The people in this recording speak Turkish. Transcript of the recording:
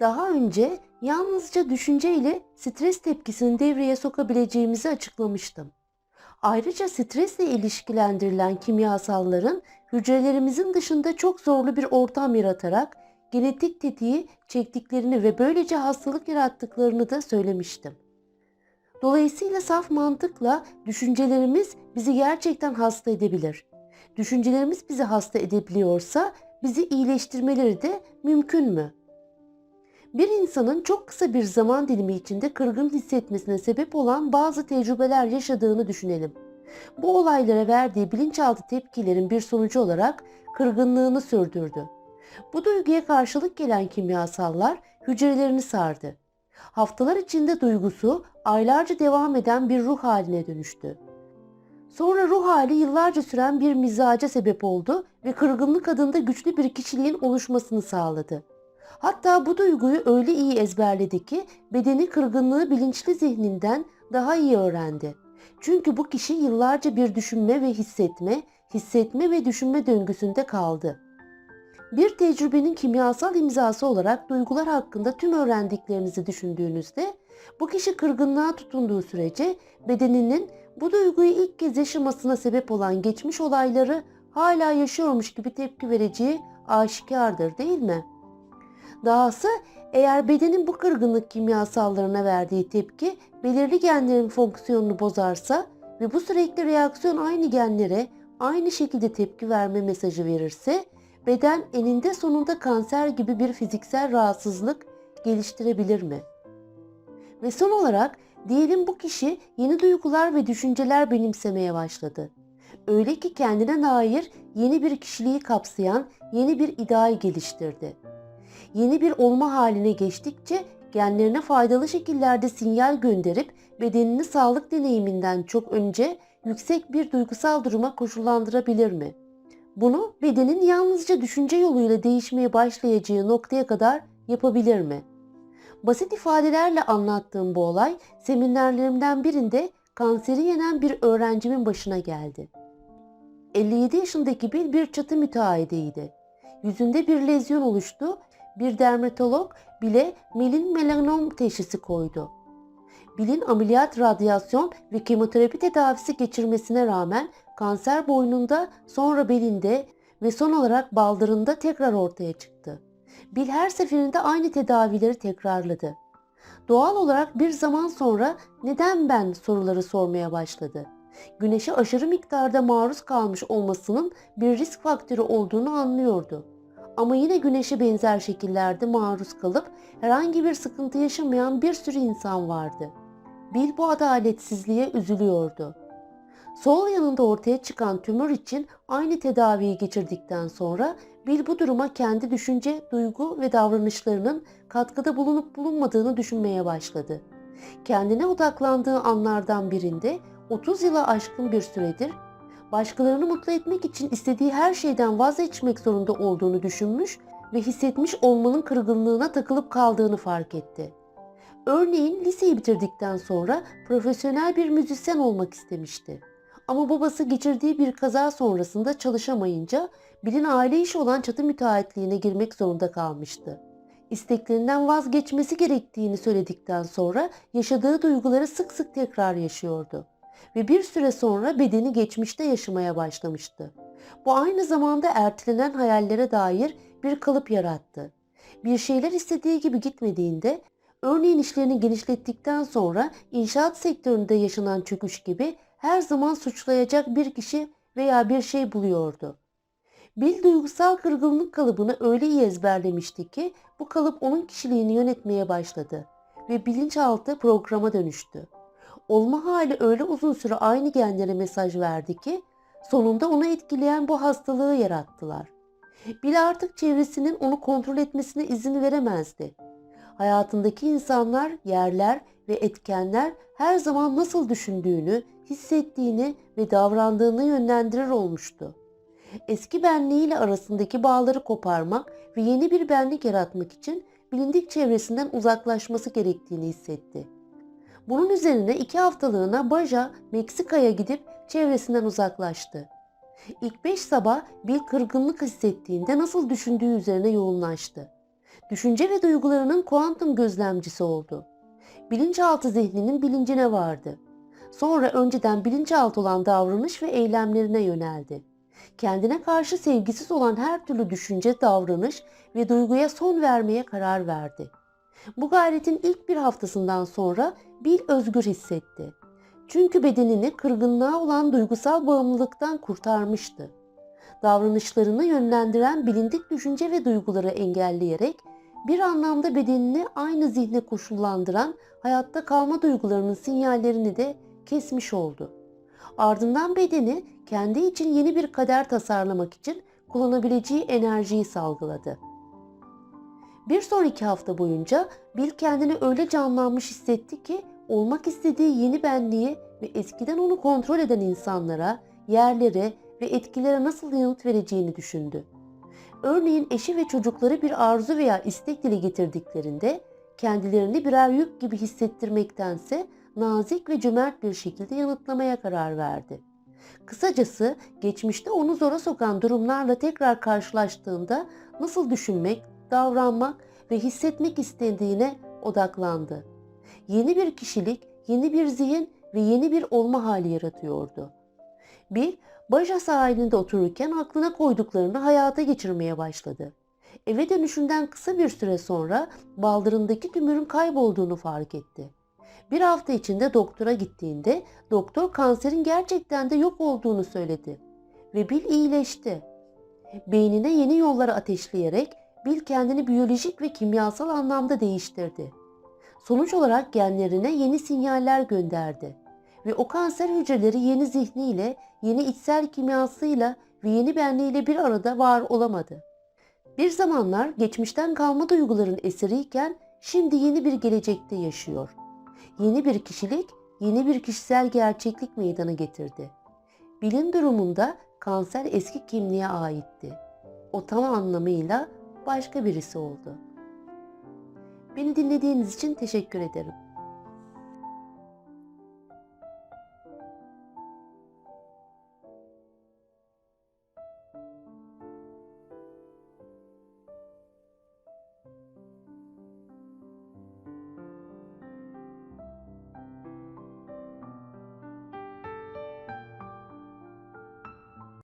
Daha önce yalnızca düşünce ile stres tepkisini devreye sokabileceğimizi açıklamıştım. Ayrıca stresle ilişkilendirilen kimyasalların hücrelerimizin dışında çok zorlu bir ortam yaratarak genetik tetiği çektiklerini ve böylece hastalık yarattıklarını da söylemiştim. Dolayısıyla saf mantıkla düşüncelerimiz bizi gerçekten hasta edebilir. Düşüncelerimiz bizi hasta edebiliyorsa bizi iyileştirmeleri de mümkün mü? Bir insanın çok kısa bir zaman dilimi içinde kırgın hissetmesine sebep olan bazı tecrübeler yaşadığını düşünelim. Bu olaylara verdiği bilinçaltı tepkilerin bir sonucu olarak kırgınlığını sürdürdü. Bu duyguya karşılık gelen kimyasallar hücrelerini sardı. Haftalar içinde duygusu aylarca devam eden bir ruh haline dönüştü. Sonra ruh hali yıllarca süren bir mizaca sebep oldu ve kırgınlık adında güçlü bir kişiliğin oluşmasını sağladı. Hatta bu duyguyu öyle iyi ezberledi ki bedeni kırgınlığı bilinçli zihninden daha iyi öğrendi. Çünkü bu kişi yıllarca bir düşünme ve hissetme, hissetme ve düşünme döngüsünde kaldı. Bir tecrübenin kimyasal imzası olarak duygular hakkında tüm öğrendiklerinizi düşündüğünüzde bu kişi kırgınlığa tutunduğu sürece bedeninin bu duyguyu ilk kez yaşamasına sebep olan geçmiş olayları hala yaşıyormuş gibi tepki vereceği aşikardır değil mi? Dahası eğer bedenin bu kırgınlık kimyasallarına verdiği tepki belirli genlerin fonksiyonunu bozarsa ve bu sürekli reaksiyon aynı genlere aynı şekilde tepki verme mesajı verirse beden eninde sonunda kanser gibi bir fiziksel rahatsızlık geliştirebilir mi? Ve son olarak diyelim bu kişi yeni duygular ve düşünceler benimsemeye başladı. Öyle ki kendine dair yeni bir kişiliği kapsayan yeni bir ideal geliştirdi. Yeni bir olma haline geçtikçe genlerine faydalı şekillerde sinyal gönderip bedenini sağlık deneyiminden çok önce yüksek bir duygusal duruma koşullandırabilir mi? Bunu bedenin yalnızca düşünce yoluyla değişmeye başlayacağı noktaya kadar yapabilir mi? Basit ifadelerle anlattığım bu olay seminerlerimden birinde kanseri yenen bir öğrencimin başına geldi. 57 yaşındaki Bill bir çatı müteahhidiydi. Yüzünde bir lezyon oluştu. Bir dermatolog bile melin melanom teşhisi koydu. Bill'in ameliyat, radyasyon ve kemoterapi tedavisi geçirmesine rağmen kanser boynunda, sonra belinde ve son olarak baldırında tekrar ortaya çıktı. Bill her seferinde aynı tedavileri tekrarladı. Doğal olarak bir zaman sonra neden ben soruları sormaya başladı. Güneşe aşırı miktarda maruz kalmış olmasının bir risk faktörü olduğunu anlıyordu. Ama yine güneşe benzer şekillerde maruz kalıp herhangi bir sıkıntı yaşamayan bir sürü insan vardı. Bill bu adaletsizliğe üzülüyordu. Sol yanında ortaya çıkan tümör için aynı tedaviyi geçirdikten sonra Bill bu duruma kendi düşünce, duygu ve davranışlarının katkıda bulunup bulunmadığını düşünmeye başladı. Kendine odaklandığı anlardan birinde 30 yıla aşkın bir süredir başkalarını mutlu etmek için istediği her şeyden vazgeçmek zorunda olduğunu düşünmüş ve hissetmiş olmanın kırgınlığına takılıp kaldığını fark etti. Örneğin liseyi bitirdikten sonra profesyonel bir müzisyen olmak istemişti. Ama babası geçirdiği bir kaza sonrasında çalışamayınca Bill'in aile işi olan çatı müteahhitliğine girmek zorunda kalmıştı. İsteklerinden vazgeçmesi gerektiğini söyledikten sonra yaşadığı duyguları sık sık tekrar yaşıyordu ve bir süre sonra bedeni geçmişte yaşamaya başlamıştı. Bu aynı zamanda ertelenen hayallere dair bir kalıp yarattı. Bir şeyler istediği gibi gitmediğinde, örneğin işlerini genişlettikten sonra inşaat sektöründe yaşanan çöküş gibi her zaman suçlayacak bir kişi veya bir şey buluyordu. Bill duygusal kırgınlık kalıbını öyle iyi ezberlemişti ki bu kalıp onun kişiliğini yönetmeye başladı ve bilinçaltı programa dönüştü. Olma hali öyle uzun süre aynı genlere mesaj verdi ki sonunda onu etkileyen bu hastalığı yarattılar. Bill artık çevresinin onu kontrol etmesine izin veremezdi. Hayatındaki insanlar, yerler ve etkenler her zaman nasıl düşündüğünü, hissettiğini ve davrandığını yönlendirir olmuştu. Eski benliğiyle arasındaki bağları koparmak ve yeni bir benlik yaratmak için bilindik çevresinden uzaklaşması gerektiğini hissetti. Bunun üzerine iki haftalığına Baja, Meksika'ya gidip çevresinden uzaklaştı. İlk beş sabah bir kırgınlık hissettiğinde nasıl düşündüğü üzerine yoğunlaştı. Düşünce ve duygularının kuantum gözlemcisi oldu. Bilinçaltı zihninin bilincine vardı. Sonra önceden bilinçaltı olan davranış ve eylemlerine yöneldi. Kendine karşı sevgisiz olan her türlü düşünce, davranış ve duyguya son vermeye karar verdi. Bu gayretin ilk bir haftasından sonra Bill özgür hissetti. Çünkü bedenini kırgınlığa olan duygusal bağımlılıktan kurtarmıştı. Davranışlarını yönlendiren bilindik düşünce ve duyguları engelleyerek bir anlamda bedenini aynı zihne koşullandıran hayatta kalma duygularının sinyallerini de kesmiş oldu. Ardından bedeni kendi için yeni bir kader tasarlamak için kullanabileceği enerjiyi salgıladı. Bir sonraki hafta boyunca Bill kendini öyle canlanmış hissetti ki olmak istediği yeni benliği ve eskiden onu kontrol eden insanlara, yerlere ve etkilere nasıl yanıt vereceğini düşündü. Örneğin eşi ve çocukları bir arzu veya istek dile getirdiklerinde kendilerini birer yük gibi hissettirmektense nazik ve cömert bir şekilde yanıtlamaya karar verdi. Kısacası geçmişte onu zora sokan durumlarla tekrar karşılaştığında nasıl düşünmek, davranmak ve hissetmek istediğine odaklandı. Yeni bir kişilik, yeni bir zihin ve yeni bir olma hali yaratıyordu. Bill, Baja sahilinde otururken aklına koyduklarını hayata geçirmeye başladı. Eve dönüşünden kısa bir süre sonra baldırındaki tümörün kaybolduğunu fark etti. Bir hafta içinde doktora gittiğinde doktor kanserin gerçekten de yok olduğunu söyledi ve Bill iyileşti. Beynine yeni yolları ateşleyerek Bill kendini biyolojik ve kimyasal anlamda değiştirdi. Sonuç olarak genlerine yeni sinyaller gönderdi ve o kanser hücreleri yeni zihniyle, yeni içsel kimyasıyla ve yeni benliğiyle bir arada var olamadı. Bir zamanlar geçmişten kalma duyguların esiriyken şimdi yeni bir gelecekte yaşıyor. Yeni bir kişilik, yeni bir kişisel gerçeklik meydana getirdi. Bilim durumunda kanser eski kimliğe aitti. O tam anlamıyla başka birisi oldu. Beni dinlediğiniz için teşekkür ederim.